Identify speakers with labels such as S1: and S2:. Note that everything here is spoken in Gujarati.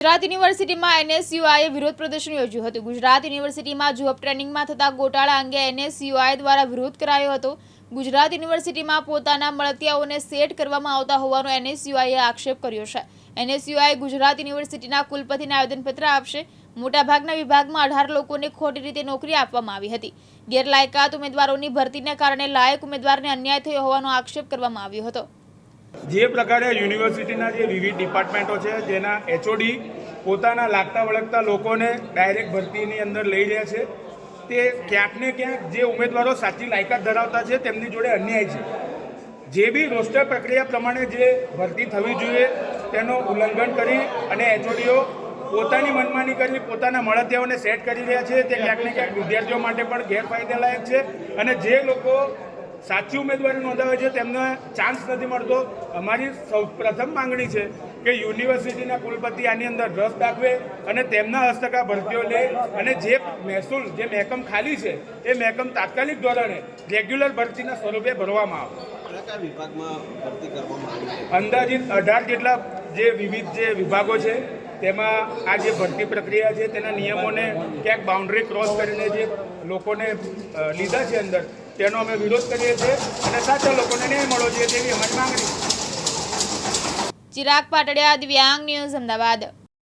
S1: ગુજરાત યુનિવર્સિટીમાં એનએસયુઆઈએ વિરોધ પ્રદર્શન યોજ્યું હતું. ગુજરાત યુનિવર્સિટીમાં જોબ ટ્રેનિંગમાં થતા ગોટાળા અંગે એનએસયુઆઈ દ્વારા વિરોધ કરાયો હતો. ગુજરાત યુનિવર્સિટીમાં પોતાના મળતિયાઓને સેટ કરવામાં આવતા હોવાનો એનએસયુઆઈએ આક્ષેપ કર્યો છે. એનએસયુઆઈ ગુજરાત યુનિવર્સિટીના કુલપતિને આવેદનપત્ર આપશે. મોટાભાગના વિભાગમાં અઢાર લોકોને ખોટી રીતે નોકરી આપવામાં આવી હતી. ગેરલાયકાત ઉમેદવારોની ભરતીને કારણે લાયક ઉમેદવારને અન્યાય થયો હોવાનો આક્ષેપ કરવામાં આવ્યો હતો.
S2: જે પ્રકારે યુનિવર્સિટીના જે વિવિધ ડિપાર્ટમેન્ટો છે, જેના એચઓડી પોતાના લાગતા વળગતા લોકોને ડાયરેક્ટ ભરતીની અંદર લઈ રહ્યા છે, તે ક્યાંક ને ક્યાંક જે ઉમેદવારો સાચી લાયકાત ધરાવતા છે, તેમની જોડે અન્યાય છે. જે બી રોસ્ટર પ્રક્રિયા પ્રમાણે જે ભરતી થવી જોઈએ, તેનું ઉલ્લંઘન કરી અને એચઓડીઓ પોતાની મનમાની કરી પોતાના મળતિયાઓને સેટ કરી રહ્યા છે, તે ક્યાંક ને ક્યાંક વિદ્યાર્થીઓ માટે પણ ગેરફાયદાલાયક છે અને જે લોકો સાચી ઉમેદવારી નોંધાવે છે તેમને ચાન્સ નથી મળતો. અમારી સૌ પ્રથમ માંગણી છે કે યુનિવર્સિટીના કુલપતિ આની અંદર રસ દાખવે અને તેમના હસ્તકા ભરતીઓ લે અને જે મહેસૂલ જે મહેકમ ખાલી છે એ મહેકમ તાત્કાલિક ધોરણે રેગ્યુલર ભરતીના સ્વરૂપે ભરવામાં આવે. અંદાજિત અઢાર જેટલા જે વિવિધ જે વિભાગો છે તેમાં આ જે ભરતી પ્રક્રિયા છે તેના નિયમોને ક્યાંક બાઉન્ડ્રી ક્રોસ કરીને જે લોકોને લીધા છે અંદર તેનો અમે વિરોધ કરીએ છીએ અને સાચા લોકોને ન્યાય મળવો જોઈએ તેવી અમારી માંગણી
S1: ચિરાગ પાટડિયા દિવ્યાંગ ન્યૂઝ અમદાવાદ.